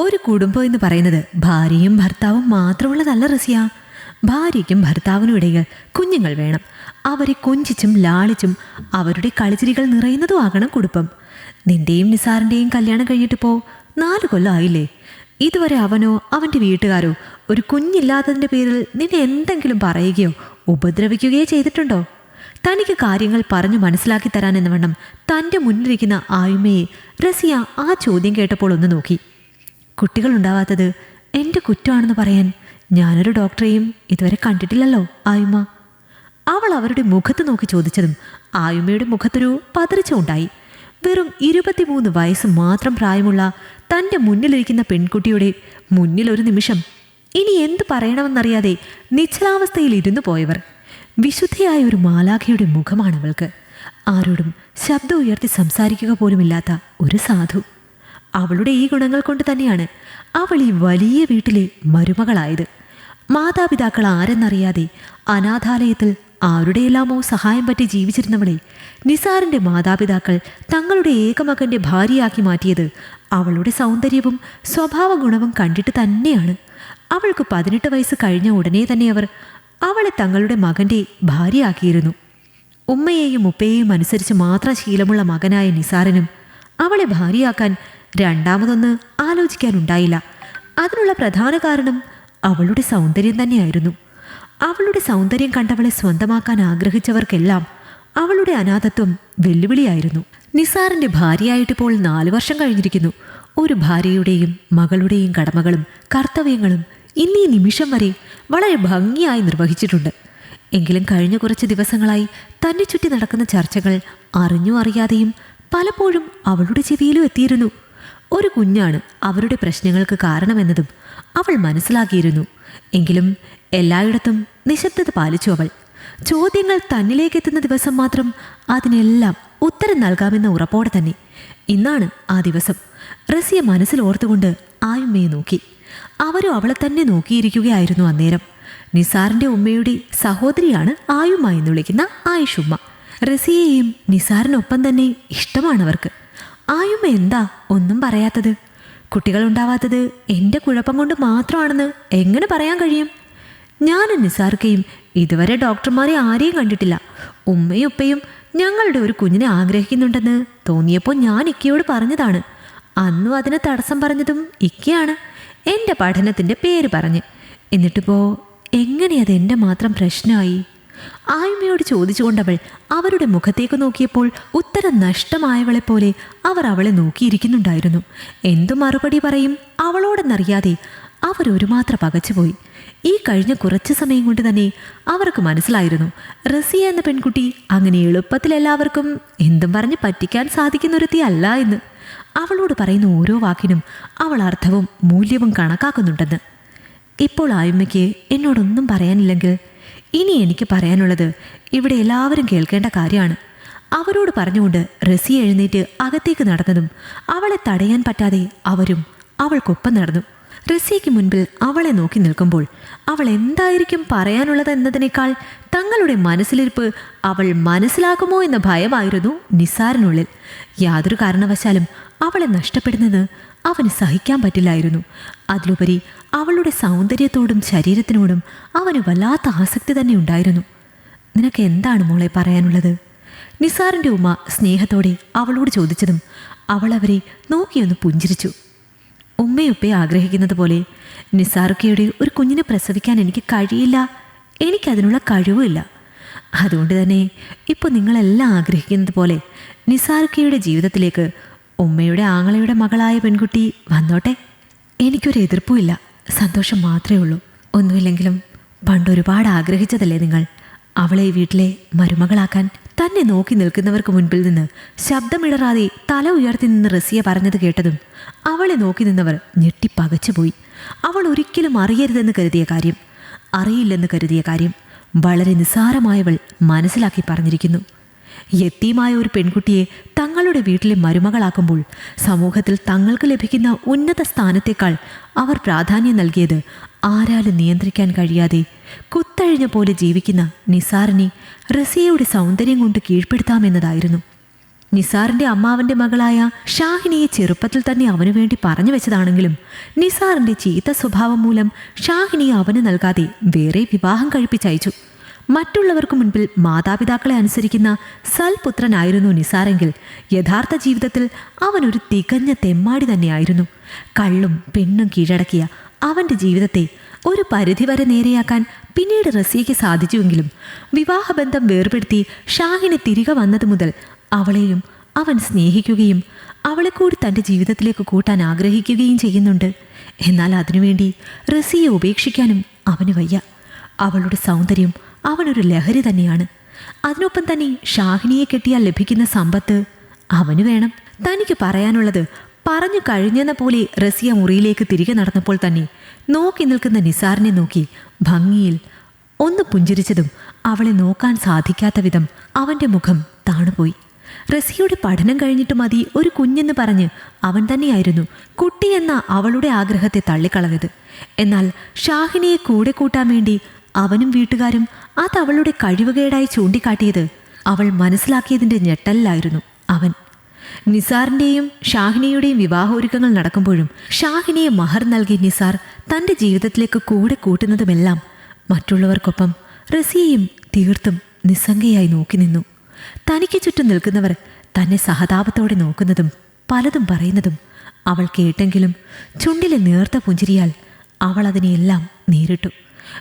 ഒരു കുടുംബം എന്ന് പറയുന്നത് ഭാര്യയും ഭർത്താവും മാത്രമുള്ളതല്ല റസിയ. ഭാര്യയ്ക്കും ഭർത്താവിനും ഇടയിൽ കുഞ്ഞുങ്ങൾ വേണം. അവരെ കൊഞ്ചിച്ചും ലാളിച്ചും അവരുടെ കളിച്ചിരികൾ നിറയുന്നതും ആകണം കുടുംബം. നിന്റെയും നിസാറിന്റെയും കല്യാണം കഴിഞ്ഞിട്ട് പോ. നാല് കൊല്ലം ആയില്ലേ? ഇതുവരെ അവനോ അവന്റെ വീട്ടുകാരോ ഒരു കുഞ്ഞില്ലാത്തതിന്റെ പേരിൽ നിന്നെ എന്തെങ്കിലും പറയുകയോ ഉപദ്രവിക്കുകയോ ചെയ്തിട്ടുണ്ടോ? തനിക്ക് കാര്യങ്ങൾ പറഞ്ഞു മനസ്സിലാക്കി തരാൻ എന്ന വണ്ണം തന്റെ മുന്നിലിരിക്കുന്ന ആയുമയെ റസിയ ആ ചോദ്യം കേട്ടപ്പോൾ ഒന്ന് നോക്കി. കുട്ടികളുണ്ടാവാത്തത് എന്റെ കുറ്റമാണെന്ന് പറയാൻ ഞാനൊരു ഡോക്ടറെയും ഇതുവരെ കണ്ടിട്ടില്ലല്ലോ ആയുമ. അവൾ അവരുടെ മുഖത്ത് നോക്കി ചോദിച്ചതും ആയുമയുടെ മുഖത്തൊരു പതറിച്ച ഉണ്ടായി. വെറും ഇരുപത്തിമൂന്ന് വയസ്സ് മാത്രം പ്രായമുള്ള തന്റെ മുന്നിലിരിക്കുന്ന പെൺകുട്ടിയുടെ മുന്നിൽ ഒരു നിമിഷം ഇനി എന്ത് പറയണമെന്നറിയാതെ നിശ്ചലാവസ്ഥയിൽ ഇരുന്നു പോയവർ. വിശുദ്ധയായ ഒരു മാലാഖയുടെ മുഖമാണ് അവൾക്ക് ആരോടും ശബ്ദം ഉയർത്തി സംസാരിക്കുക പോലുമില്ലാത്ത ഒരു സാധു. അവളുടെ ഈ ഗുണങ്ങൾ കൊണ്ട് തന്നെയാണ് അവൾ ഈ വലിയ വീട്ടിലെ മരുമകളായത്. മാതാപിതാക്കൾ ആരെന്നറിയാതെ അനാഥാലയത്തിൽ ആരുടെയെല്ലാമോ സഹായം പറ്റി ജീവിച്ചിരുന്നവളെ നിസാറിന്റെ മാതാപിതാക്കൾ തങ്ങളുടെ ഏകമകന്റെ ഭാര്യയാക്കി മാറ്റിയത് അവളുടെ സൗന്ദര്യവും സ്വഭാവ ഗുണവും കണ്ടിട്ട് തന്നെയാണ്. അവൾക്ക് പതിനെട്ട് വയസ്സ് കഴിഞ്ഞ ഉടനെ തന്നെ അവർ അവളെ തങ്ങളുടെ മകന്റെ ഭാര്യയാക്കിയിരുന്നു. ഉമ്മയെയും ഉപ്പയെയും അനുസരിച്ച് മാത്രം ശീലമുള്ള മകനായ നിസാറിനും അവളെ ഭാര്യയാക്കാൻ രണ്ടാമതൊന്ന് ആലോചിക്കാനുണ്ടായില്ല. അതിനുള്ള പ്രധാന കാരണം അവളുടെ സൗന്ദര്യം തന്നെയായിരുന്നു. അവളുടെ സൗന്ദര്യം കണ്ടവളെ സ്വന്തമാക്കാൻ ആഗ്രഹിച്ചവർക്കെല്ലാം അവളുടെ അനാഥത്വം വെല്ലുവിളിയായിരുന്നു. നിസാറിന്റെ ഭാര്യയായിട്ട് ഭാര്യയായിട്ടിപ്പോൾ നാലു വർഷം കഴിഞ്ഞിരിക്കുന്നു. ഒരു ഭാര്യയുടെയും മകളുടെയും കടമകളും കർത്തവ്യങ്ങളും ഇന്നീ നിമിഷം വരെ വളരെ ഭംഗിയായി നിർവഹിച്ചിട്ടുണ്ട്. എങ്കിലും കഴിഞ്ഞ കുറച്ച് ദിവസങ്ങളായി തന്നെ ചുറ്റി നടക്കുന്ന ചർച്ചകൾ അറിഞ്ഞു അറിയാതെയും പലപ്പോഴും അവളുടെ ചെവിയിലും എത്തിയിരുന്നു. ഒരു കുഞ്ഞാണ് അവരുടെ പ്രശ്നങ്ങൾക്ക് കാരണമെന്നതും അവൾ മനസ്സിലാക്കിയിരുന്നു. എങ്കിലും എല്ലായിടത്തും നിശബ്ദത പാലിച്ചു അവൾ. ചോദ്യങ്ങൾ തന്നിലേക്ക് എത്തുന്ന ദിവസം മാത്രം അതിനെല്ലാം ഉത്തരം നൽകാമെന്ന ഉറപ്പോടെ തന്നെ. ഇന്നാണ് ആ ദിവസം. റസിയെ മനസ്സിൽ ഓർത്തുകൊണ്ട് ആയുമ്മയെ നോക്കി. അവരും അവളെ തന്നെ നോക്കിയിരിക്കുകയായിരുന്നു അന്നേരം. നിസാറിന്റെ ഉമ്മയുടെ സഹോദരിയാണ് ആയുമ്മ എന്ന് വിളിക്കുന്ന ആയുഷുമ്മ റസിയെയും നിസാറിനൊപ്പം തന്നെ ഇഷ്ടമാണ് അവർക്ക്. ആയുമ്മ എന്താ ഒന്നും പറയാത്തത്? കുട്ടികൾ ഉണ്ടാവാത്തത് എന്റെ കുഴപ്പം കൊണ്ട് മാത്രമാണെന്ന് എങ്ങനെ പറയാൻ കഴിയും? ഞാനും നിസാർക്കയും ഇതുവരെ ഡോക്ടർമാരെ ആരെയും കണ്ടിട്ടില്ല. ഉമ്മയും ഉപ്പയും ഞങ്ങളുടെ ഒരു കുഞ്ഞിനെ ആഗ്രഹിക്കുന്നുണ്ടെന്ന് തോന്നിയപ്പോൾ ഞാൻ ഇക്കയോട് പറഞ്ഞതാണ്. അന്നും അതിന് തടസ്സം പറഞ്ഞതും ഇക്കയാണ്. എന്റെ പഠനത്തിന്റെ പേര് പറഞ്ഞ്. എന്നിട്ടിപ്പോ എങ്ങനെയത് എന്റെ മാത്രം പ്രശ്നമായി? ആയ്മയോട് ചോദിച്ചുകൊണ്ടവൾ അവരുടെ മുഖത്തേക്ക് നോക്കിയപ്പോൾ ഉത്തരം നഷ്ടമായവളെ പോലെ അവർ അവളെ നോക്കിയിരിക്കുന്നുണ്ടായിരുന്നു. എന്തു മറുപടി പറയും അവളോടെന്നറിയാതെ അവർ ഒരുമാത്ര പകച്ചുപോയി. ഈ കഴിഞ്ഞ കുറച്ച് സമയം കൊണ്ട് തന്നെ അവർക്ക് മനസ്സിലായിരുന്നു റസിയ എന്ന പെൺകുട്ടി അങ്ങനെ എളുപ്പത്തിൽ എല്ലാവർക്കും എന്തും പറഞ്ഞ് പറ്റിക്കാൻ സാധിക്കുന്നൊരുത്തി അല്ല എന്ന്. അവളോട് പറയുന്ന ഓരോ വാക്കിനും അവൾ അർത്ഥവും മൂല്യവും കണക്കാക്കുന്നുണ്ടെന്ന്. ഇപ്പോൾ ആയുമ്മയ്ക്ക് എന്നോടൊന്നും പറയാനില്ലെങ്കിൽ ഇനി എനിക്ക് പറയാനുള്ളത് ഇവിടെ എല്ലാവരും കേൾക്കേണ്ട കാര്യമാണ്. അവരോട് പറഞ്ഞുകൊണ്ട് റസി എഴുന്നേറ്റ് അകത്തേക്ക് നടന്നതും അവളെ തടയാൻ പറ്റാതെ അവരും അവൾക്കൊപ്പം നടന്നു. റസിയയ്ക്ക് മുൻപിൽ അവളെ നോക്കി നിൽക്കുമ്പോൾ അവൾ എന്തായിരിക്കും പറയാനുള്ളത് എന്നതിനേക്കാൾ തങ്ങളുടെ മനസ്സിലിരിപ്പ് അവൾ മനസ്സിലാക്കുമോ എന്ന ഭയമായിരുന്നു നിസാറിനുള്ളിൽ. യാതൊരു കാരണവശാലും അവളെ നഷ്ടപ്പെടുന്നത് അവന് സഹിക്കാൻ പറ്റില്ലായിരുന്നു. അതിലുപരി അവളുടെ സൗന്ദര്യത്തോടും ശരീരത്തിനോടും അവന് വല്ലാത്ത ആസക്തി തന്നെ ഉണ്ടായിരുന്നു. നിനക്ക് എന്താണ് മോളെ പറയാനുള്ളത്? നിസാറിന്റെ ഉമ്മ സ്നേഹത്തോടെ അവളോട് ചോദിച്ചതും അവൾ അവരെ നോക്കിയൊന്ന് പുഞ്ചിരിച്ചു. ഉമ്മയൊപ്പെ ആഗ്രഹിക്കുന്നത് പോലെ നിസാറുക്കയുടെ ഒരു കുഞ്ഞിനെ പ്രസവിക്കാൻ എനിക്ക് കഴിയില്ല. എനിക്കതിനുള്ള കഴിവുമില്ല. അതുകൊണ്ട് തന്നെ ഇപ്പോൾ നിങ്ങളെല്ലാം ആഗ്രഹിക്കുന്നത് പോലെ നിസാറുക്കയുടെ ജീവിതത്തിലേക്ക് ഉമ്മയുടെ ആങ്ങളയുടെ മകളായ പെൺകുട്ടി വന്നോട്ടെ. എനിക്കൊരു എതിർപ്പുമില്ല സന്തോഷം മാത്രമേ ഉള്ളൂ. ഒന്നുമില്ലെങ്കിലും പണ്ട് ഒരുപാട് ആഗ്രഹിച്ചതല്ലേ നിങ്ങൾ? അവളെ വീട്ടിലെ മരുമകളാക്കാൻ തന്നെ നോക്കി നിൽക്കുന്നവർക്ക് മുൻപിൽ നിന്ന് ശബ്ദമിടറാതെ തല ഉയർത്തി നിന്ന് റസിയ പറഞ്ഞത് കേട്ടതും അവളെ നോക്കി നിന്നവർ ഞെട്ടിപ്പകച്ചുപോയി അവൾ ഒരിക്കലും അറിയരുതെന്ന് കരുതിയ കാര്യം അറിയില്ലെന്ന് കരുതിയ കാര്യം വളരെ നിസ്സാരമായവൾ മനസ്സിലാക്കി പറഞ്ഞിരിക്കുന്നു. യത്തീമായ ഒരു പെൺകുട്ടിയെ തങ്ങളുടെ വീട്ടിലെ മരുമകളാക്കുമ്പോൾ സമൂഹത്തിൽ തങ്ങൾക്ക് ലഭിക്കുന്ന ഉന്നത സ്ഥാനത്തേക്കാൾ അവർ പ്രാധാന്യം നൽകിയത് ആരാലും നിയന്ത്രിക്കാൻ കഴിയാതെ കുത്തഴിഞ്ഞ പോലെ ജീവിക്കുന്ന നിസാറിനെ റസിയയുടെ സൗന്ദര്യം കൊണ്ട് കീഴ്പ്പെടുത്താമെന്നതായിരുന്നു. നിസാറിന്റെ അമ്മാവന്റെ മകളായ ഷാഹിനിയെ ചെറുപ്പത്തിൽ തന്നെ അവനു വേണ്ടി പറഞ്ഞു വെച്ചതാണെങ്കിലും നിസാറിന്റെ ചീത്ത സ്വഭാവം മൂലം ഷാഹിനിയെ അവന് നൽകാതെ വേറെ വിവാഹം കഴിപ്പിച്ചയച്ചു. മറ്റുള്ളവർക്ക് മുൻപിൽ മാതാപിതാക്കളെ അനുസരിക്കുന്ന സൽപുത്രനായിരുന്നു നിസാറെങ്കിൽ യഥാർത്ഥ ജീവിതത്തിൽ അവനൊരു തികഞ്ഞ തെമ്മാടി തന്നെയായിരുന്നു. കള്ളും പെണ്ണും കീഴടക്കിയ അവന്റെ ജീവിതത്തെ ഒരു പരിധിവരെ നേരെയാക്കാൻ പിന്നീട് റസിയയ്ക്ക് സാധിച്ചുവെങ്കിലും വിവാഹബന്ധം വേർപെടുത്തി ഷാഹിനെ തിരികെ വന്നത് മുതൽ അവളെയും അവൻ സ്നേഹിക്കുകയും അവളെ കൂടി തന്റെ ജീവിതത്തിലേക്ക് കൂട്ടാൻ ആഗ്രഹിക്കുകയും ചെയ്യുന്നുണ്ട്. എന്നാൽ അതിനുവേണ്ടി റസിയെ ഉപേക്ഷിക്കാനും അവന് വയ്യ. അവളുടെ സൗന്ദര്യം അവനൊരു ലഹരി തന്നെയാണ്. അതിനൊപ്പം തന്നെ ഷാഹിനിയെ കെട്ടിയാൽ ലഭിക്കുന്ന സമ്പത്ത് അവന് വേണം. തനിക്ക് പറയാനുള്ളത് പറഞ്ഞു കഴിഞ്ഞെന്ന പോലെ റസിയ മുറിയിലേക്ക് തിരികെ നടന്നപ്പോൾ തന്നെ നോക്കി നിൽക്കുന്ന നിസാറിനെ നോക്കി ഭംഗിയിൽ ഒന്ന് പുഞ്ചിരിച്ചതും അവളെ നോക്കാൻ സാധിക്കാത്ത വിധം അവന്റെ മുഖം താണുപോയി. റസിയുടെ പഠനം കഴിഞ്ഞിട്ട് മതി ഒരു കുഞ്ഞെന്ന് പറഞ്ഞ് അവൻ തന്നെയായിരുന്നു കുട്ടിയെന്ന അവളുടെ ആഗ്രഹത്തെ തള്ളിക്കളഞ്ഞത്. എന്നാൽ ഷാഹിനിയെ കൂടെ കൂട്ടാൻ വേണ്ടി അവനും വീട്ടുകാരും അത് അവളുടെ കഴിവുകേടായി ചൂണ്ടിക്കാട്ടിയത് അവൾ മനസ്സിലാക്കിയതിന്റെ ഞെട്ടലിലായിരുന്നു അവൻ. നിസാറിന്റെയും ഷാഹിനിയുടെയും വിവാഹൊരുക്കങ്ങൾ നടക്കുമ്പോഴും ഷാഹിനിയെ മഹർ നൽകി നിസാർ തന്റെ ജീവിതത്തിലേക്ക് കൂടെ കൂട്ടുന്നതുമെല്ലാം മറ്റുള്ളവർക്കൊപ്പം റസിയയും തീർത്തും നിസ്സംഗയായി നോക്കി നിന്നു. തനിക്ക് ചുറ്റും നിൽക്കുന്നവർ തന്നെ സഹതാപത്തോടെ നോക്കുന്നതും പലതും പറയുന്നതും അവൾ കേട്ടെങ്കിലും ചുണ്ടിലെ നേർത്ത പുഞ്ചിരിയാൽ അവൾ അതിനെയെല്ലാം നേരിട്ടു.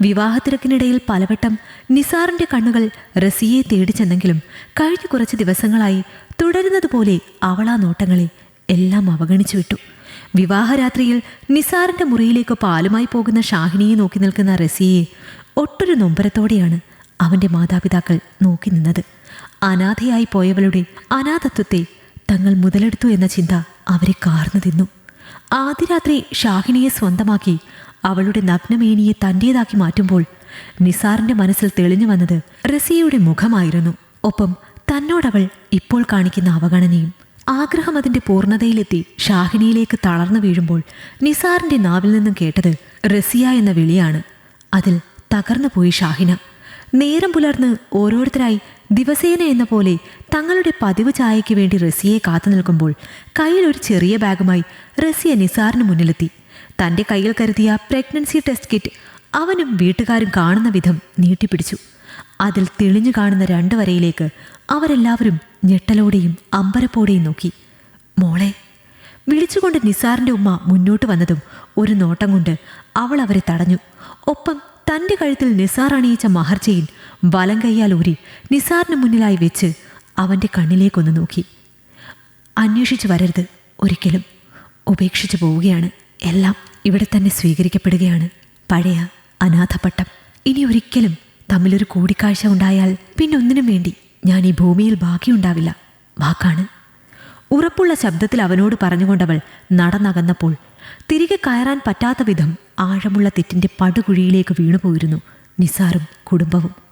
വിവാഹത്തിരക്കിനിടയിൽ പലവട്ടം നിസാറിന്റെ കണ്ണുകൾ റസിയെ തേടി ചെന്നെങ്കിലും കഴിഞ്ഞ കുറച്ച് ദിവസങ്ങളായി തുടരുന്നതുപോലെ അവൾ ആ നോട്ടങ്ങളെ എല്ലാം അവഗണിച്ചു വിട്ടു. വിവാഹരാത്രിയിൽ നിസാറിന്റെ മുറിയിലേക്ക് പാലുമായി പോകുന്ന ഷാഹിനിയെ നോക്കി നിൽക്കുന്ന റസിയെ ഒട്ടൊരു നൊമ്പരത്തോടെയാണ് അവന്റെ മാതാപിതാക്കൾ നോക്കി നിന്നത്. അനാഥയായി പോയവളുടെ അനാഥത്വത്തെ തങ്ങൾ മുതലെടുത്തു എന്ന ചിന്ത അവരെ കാർന്നു തിന്നു. ആദ്യ രാത്രി ഷാഹിനിയെ സ്വന്തമാക്കി അവളുടെ നഗ്നമേനിയെ തന്റേതാക്കി മാറ്റുമ്പോൾ നിസാറിന്റെ മനസ്സിൽ തെളിഞ്ഞു വന്നത് റസിയയുടെ മുഖമായിരുന്നു. ഒപ്പം തന്നോടവൾ ഇപ്പോൾ കാണിക്കുന്ന അവഗണനയും ആഗ്രഹം അതിന്റെ പൂർണതയിലെത്തി ഷാഹിനിയിലേക്ക് തളർന്നു വീഴുമ്പോൾ നിസാറിന്റെ നാവിൽ നിന്നും കേട്ടത് റസിയ എന്ന വിളിയാണ്. അതിൽ തകർന്നു പോയി ഷാഹിന. നേരം പുലർന്ന് ഓരോരുത്തരായി ദിവസേന എന്ന പോലെ തങ്ങളുടെ പതിവ് ചായയ്ക്ക് വേണ്ടി റസിയെ കാത്തു നിൽക്കുമ്പോൾ കയ്യിൽ ഒരു ചെറിയ ബാഗുമായി റസിയ നിസാറിന് മുന്നിലെത്തി. തന്റെ കയ്യിൽ കരുതിയ പ്രഗ്നൻസി ടെസ്റ്റ് കിറ്റ് അവനും വീട്ടുകാരും കാണുന്ന വിധം നീട്ടിപ്പിടിച്ചു. അതിൽ തെളിഞ്ഞു കാണുന്ന രണ്ട് വരയിലേക്ക് അവരെല്ലാവരും ഞെട്ടലോടെയും അമ്പരപ്പോടെയും നോക്കി. മോളെ വിളിച്ചുകൊണ്ട് നിസാറിന്റെ ഉമ്മ മുന്നോട്ട് വന്നതും ഒരു നോട്ടം കൊണ്ട് അവൾ അവരെ തടഞ്ഞു. ഒപ്പം തന്റെ കഴുത്തിൽ നിസാർ അണിയിച്ച മഹർ ചെയിൻ വലം കൈയാൽ ഊരി നിസാറിന് മുന്നിലായി വെച്ച് അവന്റെ കണ്ണിലേക്കൊന്ന് നോക്കി. അന്വേഷിച്ചു വരരുത് ഒരിക്കലും. ഉപേക്ഷിച്ചു പോവുകയാണ്. എല്ലാം ഇവിടെ തന്നെ സ്വീകരിക്കപ്പെടുകയാണ്. പഴയ അനാഥപ്പട്ടം ഇനി ഒരിക്കലും തമ്മിലൊരു കൂടിക്കാഴ്ച ഉണ്ടായാൽ പിന്നൊന്നിനും വേണ്ടി ഞാൻ ഈ ഭൂമിയിൽ ബാക്കിയുണ്ടാവില്ല വാക്കാണ്. ഉറപ്പുള്ള ശബ്ദത്തിൽ അവനോട് പറഞ്ഞുകൊണ്ടവൾ നടന്നകന്നപ്പോൾ തിരികെ കയറാൻ പറ്റാത്ത വിധം ആഴമുള്ള തെറ്റിന്റെ പടുകുഴിയിലേക്ക് വീണുപോയിരുന്നു നിസാറും കുടുംബവും.